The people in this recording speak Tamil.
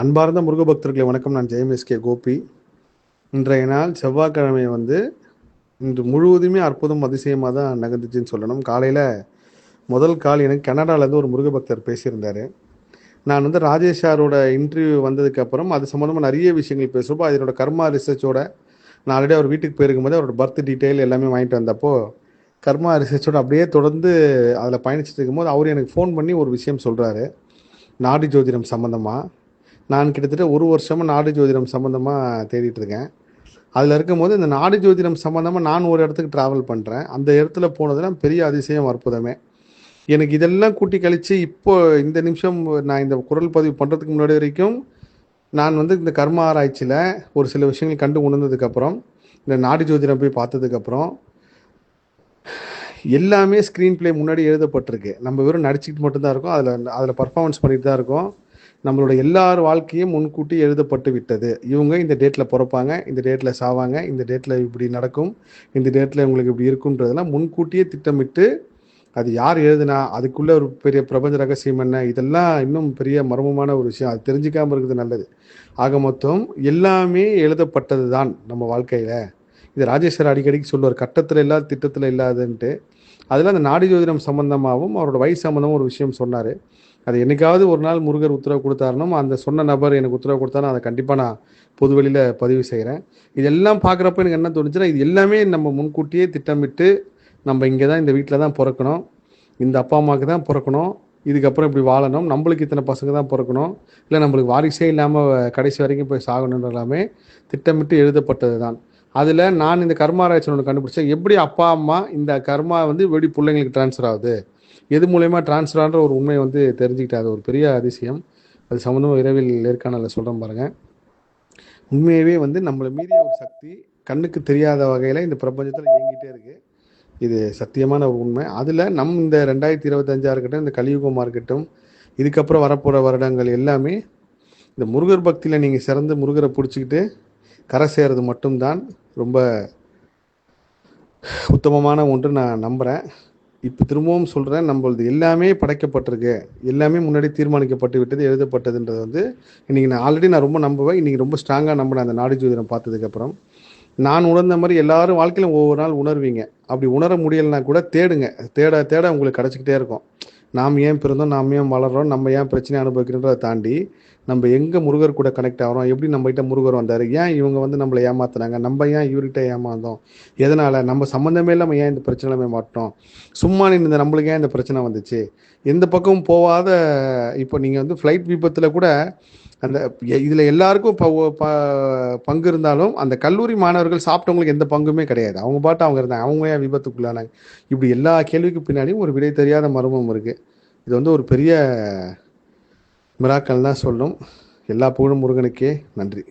அன்பார்ந்த முருக பக்தர்களை வணக்கம். நான் ஜெயம்எஸ்கே கோபி. இன்றைய நாள் செவ்வாய்க்கிழமை வந்து இன்று முழுவதுமே அற்புதம் அதிசயமாக தான் நகர்ந்துச்சுன்னு சொல்லணும். காலையில் முதல் கால் எனக்கு கனடாலேருந்து ஒரு முருக பக்தர் பேசியிருந்தார். நான் வந்து ராஜேஷ் சாரோட இன்டர்வியூ வந்ததுக்கப்புறம் அது சம்மந்தமாக நிறைய விஷயங்கள் பேசுகிறப்போ அதனோட கர்மா ரிசர்ச்சோட நான் ஆல்ரெடி அவர் வீட்டுக்கு போயிருக்கும் போது அவரோட பர்த் டீட்டெயில் எல்லாமே வாங்கிட்டு வந்தப்போ கர்மா ரிசர்ச்சோட அப்படியே தொடர்ந்து அதில் பயணிச்சுட்டு இருக்கும்போது அவர் எனக்கு ஃபோன் பண்ணி ஒரு விஷயம் சொல்கிறாரு நாடி ஜோதிடம் சம்மந்தமாக நான் கிட்டத்தட்ட ஒரு வருஷமாக நாடு ஜோதிடம் சம்மந்தமாக தேடிட்டு இருக்கேன். அதில் இருக்கும்போது இந்த நாடு ஜோதிடம் சம்மந்தமாக நான் ஒரு இடத்துக்கு ட்ராவல் பண்ணுறேன் அந்த இடத்துல போனதெல்லாம் பெரிய அதிசயம் அற்புதமே. எனக்கு இதெல்லாம் கூட்டி கழித்து இப்போ இந்த நிமிஷம் நான் இந்த குரல் பதிவு பண்ணுறதுக்கு முன்னாடி வரைக்கும் நான் வந்து இந்த கர்ம ஆராய்ச்சியில் ஒரு சில விஷயங்கள் கண்டு உணர்ந்ததுக்கப்புறம் இந்த நாடு ஜோதிடம் போய் பார்த்ததுக்கப்புறம் எல்லாமே ஸ்க்ரீன் பிளே முன்னாடி எழுதப்பட்டிருக்கு. நம்ம வெறும் நடிச்சுக்கிட்டு மட்டும்தான் இருக்கோம். அதில் அதில் பர்ஃபார்மன்ஸ் பண்ணிட்டு தான் இருக்கோம். நம்மளோட எல்லார் வாழ்க்கையும் முன்கூட்டி எழுதப்பட்டு விட்டது. இவங்க இந்த டேட்டில் பிறப்பாங்க இந்த டேட்டில் சாவாங்க இந்த டேட்டில் இப்படி நடக்கும் இந்த டேட்டில் இவங்களுக்கு இப்படி இருக்குன்றதெல்லாம் முன்கூட்டியே திட்டமிட்டு அது யார் எழுதுனா அதுக்குள்ள ஒரு பெரிய பிரபஞ்ச ரகசியம் என்ன? இதெல்லாம் இன்னும் பெரிய மர்மமான ஒரு விஷயம். அது தெரிஞ்சிக்காமல் இருக்கிறது நல்லது. ஆக மொத்தம் எல்லாமே எழுதப்பட்டது தான் நம்ம வாழ்க்கையில். இது ராஜேஸ்வர் அடிக்கடிக்கு சொல்லுவார் கட்டத்தில் இல்லாத திட்டத்தில் இல்லாதுன்ட்டு. அதில் அந்த நாடி ஜோதிடம் சம்மந்தமாகவும் அவரோட வயசு சம்மந்தமும் ஒரு விஷயம் சொன்னார். அது என்னைக்காவது ஒரு நாள் முருகர் உத்தரவு கொடுத்தாருனும் அந்த சொன்ன நபர் எனக்கு உத்தரவு கொடுத்தாலும் அதை கண்டிப்பாக நான் பொதுவெளியில் பதிவு செய்கிறேன் இதெல்லாம் பார்க்குறப்ப எனக்கு என்ன தோணுச்சுன்னா இது எல்லாமே நம்ம முன்கூட்டியே திட்டமிட்டு நம்ம இங்கே தான் இந்த வீட்டில் தான் பிறக்கணும். இந்த அப்பா அம்மாவுக்கு தான் பிறக்கணும். இதுக்கப்புறம் இப்படி வாழணும். நம்மளுக்கு இத்தனை பசங்க தான் பிறக்கணும். இல்லை நம்மளுக்கு வாரிசே இல்லாமல் கடைசி வரைக்கும் போய் சாகணும் எல்லாமே திட்டமிட்டு எழுதப்பட்டது தான் அதில் நான் இந்த கர்மாராய்ச்சி ஒன்று கண்டுபிடிச்சேன். எப்படி அப்பா அம்மா இந்த கர்மா வந்து எப்படி பிள்ளைங்களுக்கு ட்ரான்ஸ்ஃபர் ஆகுது? எது மூலயமா ட்ரான்ஸ்ஃபர் ஆகிற ஒரு உண்மையை வந்து தெரிஞ்சுக்கிட்டேன். அது ஒரு பெரிய அதிசயம். அது சம்மந்தமாக இரவில் நேர்காணலில் சொல்கிறேன் பாருங்கள் உண்மையவே வந்து நம்மளை மீறிய ஒரு சக்தி கண்ணுக்கு தெரியாத வகையில் இந்த பிரபஞ்சத்தில் இயங்கிட்டே இருக்குது இது சத்தியமான ஒரு உண்மை. அதில் நம் இந்த ரெண்டாயிரத்தி இருபத்தஞ்சாக இருக்கட்டும் இந்த கலியுகமாக இருக்கட்டும் இதுக்கப்புறம் வரப்போகிற வருடங்கள் எல்லாமே இந்த முருகர் பக்தியில் நீங்கள் சிறந்து முருகரை பிடிச்சிக்கிட்டு கரை சேர்றது மட்டும்தான். ரொம்ப உத்தமமான ஒன்று நான் நம்புகிறேன் இப்போ திரும்பவும் சொல்கிறேன் நம்மளது எல்லாமே படைக்கப்பட்டிருக்கு. எல்லாமே முன்னாடி தீர்மானிக்கப்பட்டு விட்டது எழுதப்பட்டதுன்றது வந்து இன்றைக்கி நான் ஆல்ரெடி நான் ரொம்ப நம்புவேன். இன்றைக்கி ரொம்ப ஸ்ட்ராங்காக நம்பினேன் அந்த நாடு ஜோதிடம் பார்த்ததுக்கப்புறம். நான் உணர்ந்த மாதிரி எல்லாரும் வாழ்க்கையிலும் ஒவ்வொரு நாள் உணர்வீங்க. அப்படி உணர முடியலைன்னா கூட தேடுங்க. தேட தேட உங்களுக்கு கிடச்சிக்கிட்டே இருக்கும். நாம் ஏன் பிறந்தோம் நாம் ஏன் வளர்கிறோம் நம்ம ஏன் பிரச்சனை அனுபவிக்கிறோன்றதை தாண்டி நம்ம எங்கே முருகர் கூட கனெக்ட் ஆகிறோம் எப்படி நம்மகிட்ட முருகர் வந்தார் ஏன் இவங்க வந்து நம்மளை ஏமாத்துனாங்க நம்ம ஏன் இவர்கிட்ட ஏமாந்தோம் எதனால் நம்ம சம்மந்தமே இல்லாமல் ஏன் இந்த பிரச்சனை மாட்டோம் சும்மா நின்று நம்மளுக்கு ஏன் இந்த பிரச்சனை வந்துச்சு எந்த பக்கமும் போகாத இப்போ நீங்கள் வந்து ஃப்ளைட் விபத்தில் கூட அந்த இதில் எல்லாருக்கும் ப பங்கு இருந்தாலும் அந்த கல்லூரி மாணவர்கள் சாப்பிட்டவங்களுக்கு எந்த பங்குமே கிடையாது. அவங்க பாட்டு அவங்க இருந்தாங்க. அவங்க ஏன் விபத்துக்குள்ளானாங்க? இப்படி எல்லா கேள்விக்கு பின்னாடியும் ஒரு விடை தெரியாத மர்மம் இருக்குது இது வந்து ஒரு பெரிய மிராக்கள் தான் சொல்லும். எல்லா புகழும் முருகனுக்கே. நன்றி.